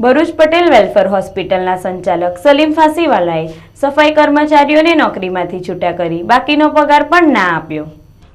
Bharuch Patel welfare હોસ્પિટલના સંચાલક સલીમ ફાંસીવાલાએ સફાઈ કર્મચારીઓને નોકરીમાંથી છૂટા કરી બાકીનો પગાર પણ ના આપ્યો.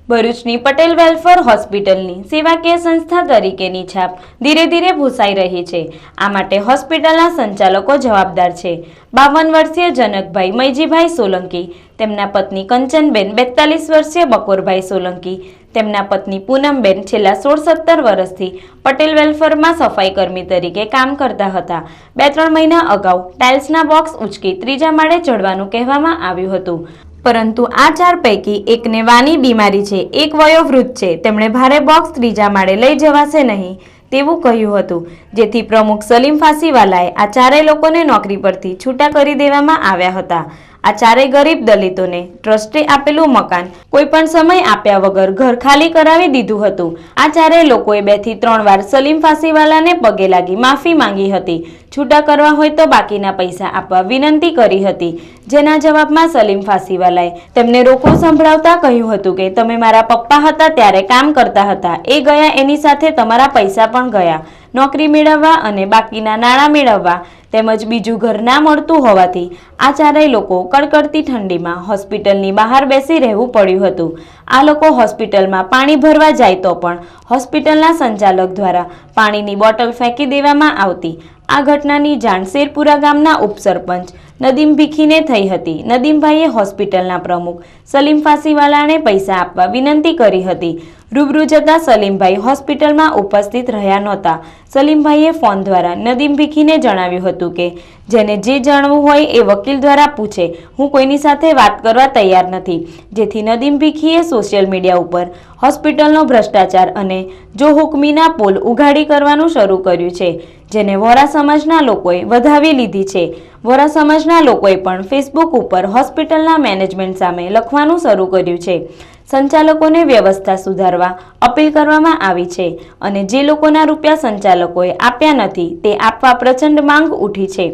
ભરૂચની પટેલ વેલફેર હોસ્પિટલની સેવાકીય સંસ્થા તરીકેની છાપ ધીરે ધીરે ભૂસાઈ રહી છે. આ માટે હોસ્પિટલના સંચાલકો જવાબદાર છે. બાવન વર્ષીય જનકભાઈ મૈજીભાઈ સોલંકી, તેમના પત્ની કંચનબેન બેતાલીસ વર્ષીય બકોરભાઈ સોલંકી, તેમના પત્ની પૂનમબેન છેલ્લા સોળ સત્તર વર્ષથી પટેલ વેલફેરમાં સફાઈ કર્મી તરીકે કામ કરતા હતા. બે ત્રણ મહિના અગાઉ ટાઇલ્સના બોક્સ ઉચકી ત્રીજા માળે ચડવાનું કહેવામાં આવ્યું હતું. પરંતુ આ ચાર પૈકી એકને વાની બીમારી છે, એક વયોવૃદ્ધ છે. તેમણે ભારે બોક્સ ત્રીજા માળે લઈ જવાશે નહીં તેવું કહ્યું હતું. જેથી પ્રમુખ સલીમ ફાંસીવાલાએ આ ચારેય લોકોને નોકરી પરથી છૂટા કરી દેવામાં આવ્યા હતા. આ ચારેય ગરીબ દલિતોને ટ્રસ્ટે આપેલું મકાન કોઈ પણ સમય આપ્યા વગર ઘર ખાલી કરાવી દીધું હતું. આ ચારેય લોકોએ બેથી ત્રણ વાર સલીમ ફાંસીવાલાને પગે લાગી માફી માંગી હતી. છૂટા કરવા હોય તો બાકીના પૈસા આપવા વિનંતી કરી હતી. જેના જવાબમાં સલીમ ફાંસીવાલાએ તેમને રોકો સંભળાવતા કહ્યું હતું કે, તમે મારા પપ્પા હતા ત્યારે કામ કરતા હતા. એ ગયા એની સાથે તમારા પૈસા પણ ગયા. નોકરી મેળવવા અને બાકીના નાણાં મેળવવા. તેમજ બીજું ઘર ના મળતું હોવાથી આ ચારેય લોકો કડકડતી ઠંડીમાં હોસ્પિટલની બહાર બેસી રહેવું પડ્યું હતું. આ લોકો હોસ્પિટલમાં પાણી ભરવા જાય તો પણ હોસ્પિટલના સંચાલક દ્વારા પાણીની બોટલ ફેંકી દેવામાં આવતી. આ ઘટનાની જાણ શેરપુરા ગામના ઉપસરપંચ નદીમ ભીખીને થઈ હતી. નદીમભાઈએ હોસ્પિટલના પ્રમુખ સલીમ ફાંસીવાલાને પૈસા આપવા વિનંતી કરી હતી. રૂબરૂ જતા સલીમભાઈ હોસ્પિટલમાં ઉપસ્થિત રહ્યા નહોતા. સલીમભાઈએ ફોન દ્વારા નદીમ ભીખીને જણાવ્યું હતું કે, જેને જે જાણવું હોય એ વકીલ દ્વારા પૂછે. હું કોઈની સાથે વાત કરવા તૈયાર નથી. જેથી નદીમ ભીખીએ સોશિયલ મીડિયા ઉપર હોસ્પિટલનો ભ્રષ્ટાચાર અને જો હુકમીના પોલ ઉઘાડી કરવાનું શરૂ કર્યું છે, જેને વોરા સમાજના લોકોએ વધાવી લીધી છે. વોરા સમાજના લોકોએ પણ ફેસબુક ઉપર હોસ્પિટલના મેનેજમેન્ટ સામે લખવાનું શરૂ કર્યું છે. સંચાલકોને વ્યવસ્થા સુધારવા અપીલ કરવામાં આવી છે અને જે લોકોના રૂપિયા સંચાલકોએ આપ્યા નથી તે આપવા પ્રચંડ માંગ ઉઠી છે.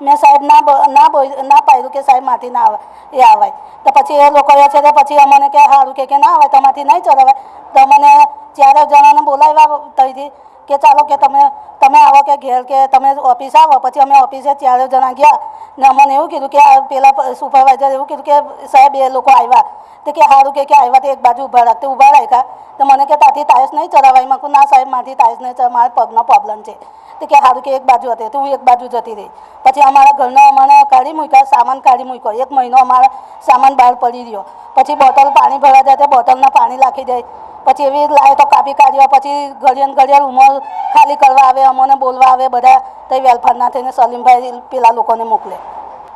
ને સાહેબ, ના ના ના પાડ્યું કે સાહેબમાંથી ના આવે, એ આવે. તો પછી એ લોકો એ છે તો પછી અમને કે સારું કે ના આવે તમારથી નહીં ચલાવે તો અમને ચાર જણાને બોલાવ્યા તઈથી. કે ચાલો કે તમે તમે આવો કે ઘેર કે તમે ઓફિસ આવો. પછી અમે ઓફિસે ચાર જણા ગયા ને અમને એવું કીધું કે પેલા સુપરવાઇઝર એવું કીધું કે સાહેબ એ લોકો આવ્યા તો કે સારું કે આવ્યા તો એક બાજુ ઊભા રાખતે ઊભા રાખ્યા. તો મને કે તાથી ટાયસ નહીં ચલાવાય મેં ના સાહેબ, મારથી ટાયસ નહીં ચલાવાય મારા પગનો પ્રોબ્લેમ છે. તો કે સારું કે એક બાજુ હતી. તો હું એક બાજુ જતી રહી. પછી અમારા ઘરનો અમારે કાઢી મૂક્યા, સામાન કાઢી મૂક્યો. એક મહિનો અમારા સામાન બહાર પડી રહ્યો. પછી બોટલ પાણી ભરવા જાય તો બોટલના પાણી નાખી દે. પછી એવી લાવે તો કાપી કાઢ્યા, પછી ઘડિયાળ ઘડિયાળ ઉંમર ખાલી કરવા આવે, અમને બોલવા આવે, બધા તો વેલફેરના થઈને સલીમભાઈ પેલા લોકોને મોકલે.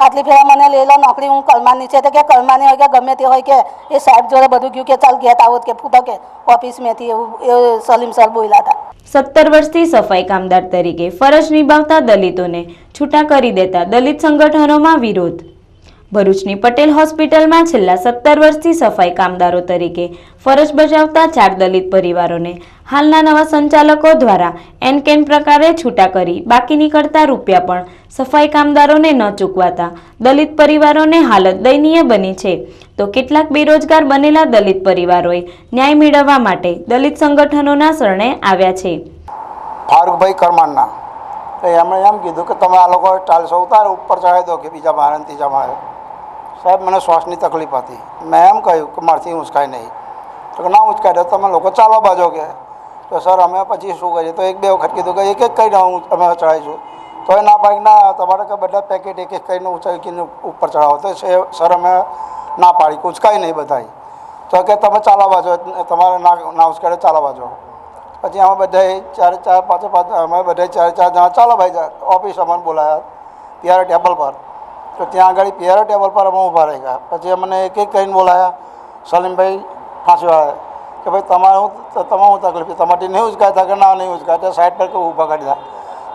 આટલી ફેરા મને લઈ લો, નોકરી હું કલમાની છે. તો કે કલમાની હોય કે ગમે તે હોય કે, એ સાહેબ જોડે બધું ગયું કે ચાલ ઘેર આવો કે, ફૂટો કે ઓફિસમાંથી એવું, એ સલીમ સર બોલ્યા હતા. સત્તર વર્ષથી સફાઈ કામદાર તરીકે ફરજ નિભાવતા દલિતોને છૂટા કરી દેતા દલિત સંગઠનોમાં વિરોધ. ભરૂચની પટેલ હોસ્પિટલમાં છેલ્લા સત્તર વર્ષથી સફાઈ કામદારો તરીકે ફરજ બજાવતા ચાર દલિત પરિવારોને હાલના નવા સંચાલકો દ્વારા એનકેન પ્રકારે છૂટા કરી બાકી નીકળતા રૂપિયા પણ સફાઈ કામદારોને ન ચૂકવાતા દલિત પરિવારોને હાલત દયનીય બની છે. તો કેટલાક બેરોજગાર બનેલા દલિત પરિવારોએ ન્યાય મેળવવા માટે દલિત સંગઠનોના શરણે આવ્યા છે. ફારૂકભાઈ કરમાનના. એમણે એમ કીધું કે તમે આ લોકો ટાલસો ઉતારો, ઉપર ચડાવી દો કે બીજા મારે ત્રીજા માળે સાહેબ, મને શ્વાસની તકલીફ હતી. મેં એમ કહ્યું કે મારથી ઊંચકાય નહીં. તો ના ઊંચકાય તો તમે લોકો ચાલો બાજો કે. તો, સર, અમે પછી શું કરીએ? તો એક બે વખત કીધું કે, એક એક કહીને હું અમે ચડાવીશું. તો એ ના પાડી ના, તમારે કે બધા પેકેટ એક એક કરીને ઊંચાઈને ઉપર ચડાવો. તો સર, અમે ના પાડી ઊંચકાય નહીં બધાય. તો કે, તમે ચાલો બાજો, તમારે ના ના ઉચકાડે ચાલો બાજો. પછી અમે બધાએ ચારે ચાર, પાંચ પાંચ, અમે બધા ચારે ચાર જણા, ચાલો ભાઈ ઓફિસ અમને બોલાયા, ત્યારે ટેબલ પર. તો ત્યાં આગળ પીઆર ટેબલ પર અમે ઊભા રહી ગયા પછી અમને એક એક કહીને બોલાયા, સલીમભાઈ ફાંસીવાળા કે ભાઈ, તમારે હું તમારે હું તકલીફ તમારી નહીં ઉચકાય થાય કે ના નહીં ઉચકાય? તો સાઈડ પર ઊભા કરી દા.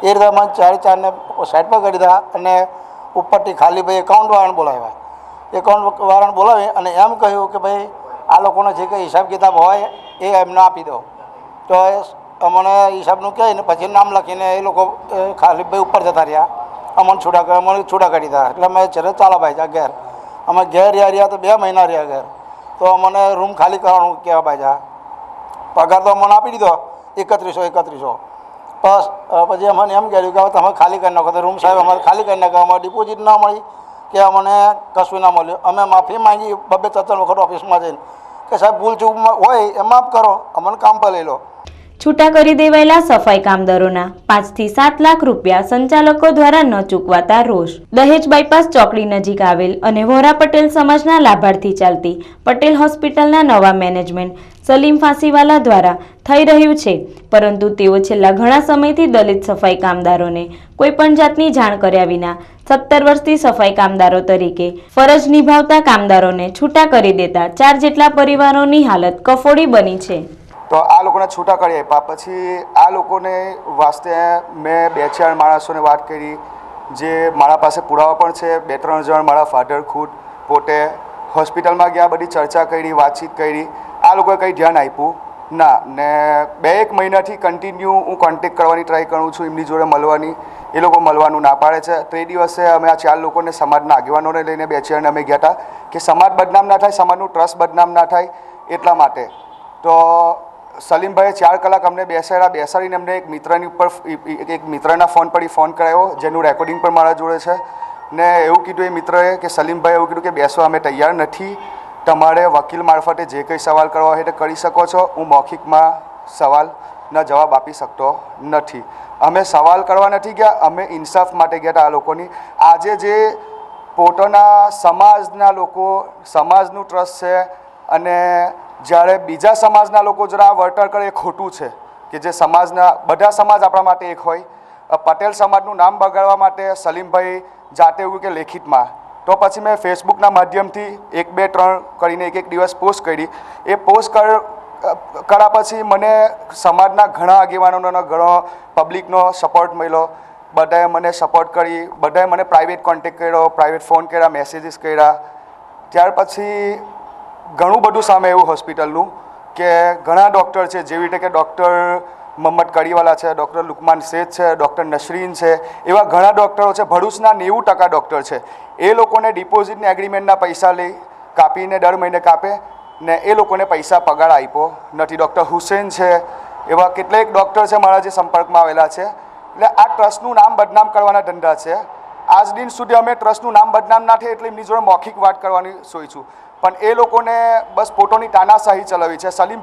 એ રીતે અમે ચાર ચારને સાઈડ પર કરી દા અને ઉપરથી ખાલી ભાઈ એકાઉન્ટ વાળાને બોલાવ્યા. એકાઉન્ટ વાળાને બોલાવી અને એમ કહ્યું કે ભાઈ, આ લોકોનો જે કંઈ હિસાબ કિતાબ હોય એ એમને આપી દો. તો અમને હિસાબનું કહે ને પછી નામ લખીને એ લોકો ખાલી ભાઈ ઉપર જતા રહ્યા. અમને છૂટા અમને છૂટા કરી દીધા. એટલે અમે છે ચાલા ભાઈ જા ઘેર, અમે ઘેર રહ્યા રહ્યા તો બે મહિના રહ્યા ઘેર. તો અમને રૂમ ખાલી કરવાનું કહેવા ભાઈ જા. પગાર તો અમને આપી દીધો, એકત્રીસો એકત્રીસો. બસ પછી અમને એમ કહેલું કે હવે તમે ખાલી કરી નાખો. તો રૂમ સાહેબ અમારે ખાલી કરી નાખો અમારે ડિપોઝિટ ના મળી કે અમને કશું ના મળ્યું. અમે માફી માંગી બબે ત્રણ વખત ઓફિસમાં જઈને કે સાહેબ ભૂલ ચૂક હોય, એ માફ કરો. અમને કામ પર લઈ લો. છૂટા કરી દેવાયેલા સફાઈ કામદારોના પાંચથી સાત લાખ રૂપિયા સંચાલકો દ્વારા ન ચૂકવાતા રોષ. દહેજ બાયપાસ ચોકડી નજીક આવેલ અને વોરા પટેલ સમાજના લાભાર્થી ચાલતી પટેલ હોસ્પિટલના નવા મેનેજમેન્ટ સલીમ ફાંસીવાલા દ્વારા થઈ રહ્યું છે. પરંતુ તેઓ છેલ્લા ઘણા સમયથી દલિત સફાઈ કામદારોને કોઈપણ જાતની જાણ કર્યા વિના સત્તર વર્ષથી સફાઈ કામદારો તરીકે ફરજ નિભાવતા કામદારોને છૂટા કરી દેતા ચાર જેટલા પરિવારોની હાલત કફોડી બની છે. તો આ લોકોને છૂટા કરી આપ્યા. પછી આ લોકોને વાસ્તે મેં બે ચાર માણસોને વાત કરી, જે મારા પાસે પુરાવા પણ છે. બે ત્રણ જણ મારા ફાધર ખુદ પોતે હોસ્પિટલમાં ગયા, બધી ચર્ચા કરી, વાતચીત કરી. આ લોકોએ કંઈ ધ્યાન આપ્યું? ના. ને બે એક મહિનાથી કન્ટિન્યુ હું કોન્ટેક કરવાની ટ્રાય કરું છું, એમની જોડે મળવાની. એ લોકો મળવાનું ના પાડે છે. તે દિવસે અમે આ ચાર લોકોને સમાજના આગેવાનોને લઈને બે ચારને અમે ગયા હતા કે સમાજ બદનામ ના થાય, સમાજનું ટ્રસ્ટ બદનામ ના થાય એટલા માટે. તો સલીમભાઈએ ચાર કલાક અમને બેસાડ્યા. બેસાડીને અમને એક મિત્રની ઉપર એક મિત્રના ફોન પર ફોન કરાયો, જેનું રેકોર્ડિંગ પણ મારા જોડે છે. ને એવું કીધું એ મિત્રએ કે સલીમભાઈ એવું કીધું કે બેસવા અમે તૈયાર નથી. તમારે વકીલ મારફતે જે કંઈ સવાલ કરવા હોય તે કરી શકો છો. હું મૌખિકમાં સવાલના જવાબ આપી શકતો નથી. અમે સવાલ કરવા નથી ગયા, અમે ઇન્સાફ માટે ગયા હતા આ લોકોની. આજે જે પોતાના સમાજના લોકો, સમાજનું ટ્રસ્ટ છે અને જ્યારે બીજા સમાજના લોકો જરા વર્તન કરે એ ખોટું છે કે જે સમાજના, બધા સમાજ આપણા માટે એક હોય. પટેલ સમાજનું નામ બગાડવા માટે સલીમભાઈ જાતે એવું કે લેખિતમાં. તો પછી મેં ફેસબુકના માધ્યમથી એક, બે, ત્રણ કરીને એક એક દિવસ પોસ્ટ કરી. એ પોસ્ટ કર કર્યા પછી મને સમાજના ઘણા આગેવાનોનો ઘણો પબ્લિકનો સપોર્ટ મળ્યો. બધાએ મને સપોર્ટ કરી, બધાએ મને પ્રાઇવેટ કોન્ટેક્ટ કર્યો પ્રાઇવેટ ફોન કર્યા મેસેજીસ કર્યા. ત્યાર પછી ઘણું બધું સામે એવું હોસ્પિટલનું કે ઘણા ડૉક્ટર છે, જેવી રીતે કે ડૉક્ટર મમ્મદ કડીવાલા છે, ડૉક્ટર લુકમાન શેખ છે, ડૉક્ટર નસરીન છે, એવા ઘણા ડૉક્ટરો છે, ભરૂચના નેવું ટકા ડૉક્ટર છે. એ લોકોને ડિપોઝિટની એગ્રીમેન્ટના પૈસા લઈ કાપીને દર મહિને કાપે ને એ લોકોને પૈસા પગાર આપ્યો નથી. ડૉક્ટર હુસેન છે, એવા કેટલાક ડૉક્ટર છે મારા જે સંપર્કમાં આવેલા છે. એટલે આ ટ્રસ્ટનું નામ બદનામ કરવાના ધંધા છે. આજ દિન સુધી અમે ટ્રસ્ટનું નામ બદનામ ના થાય એટલે એમની જોડે મૌખિક વાત કરવાની સોઈ છું. પણ એ લોકોને બસ ફોટોની તાનાશાહી ચલાવી છે. સલીમ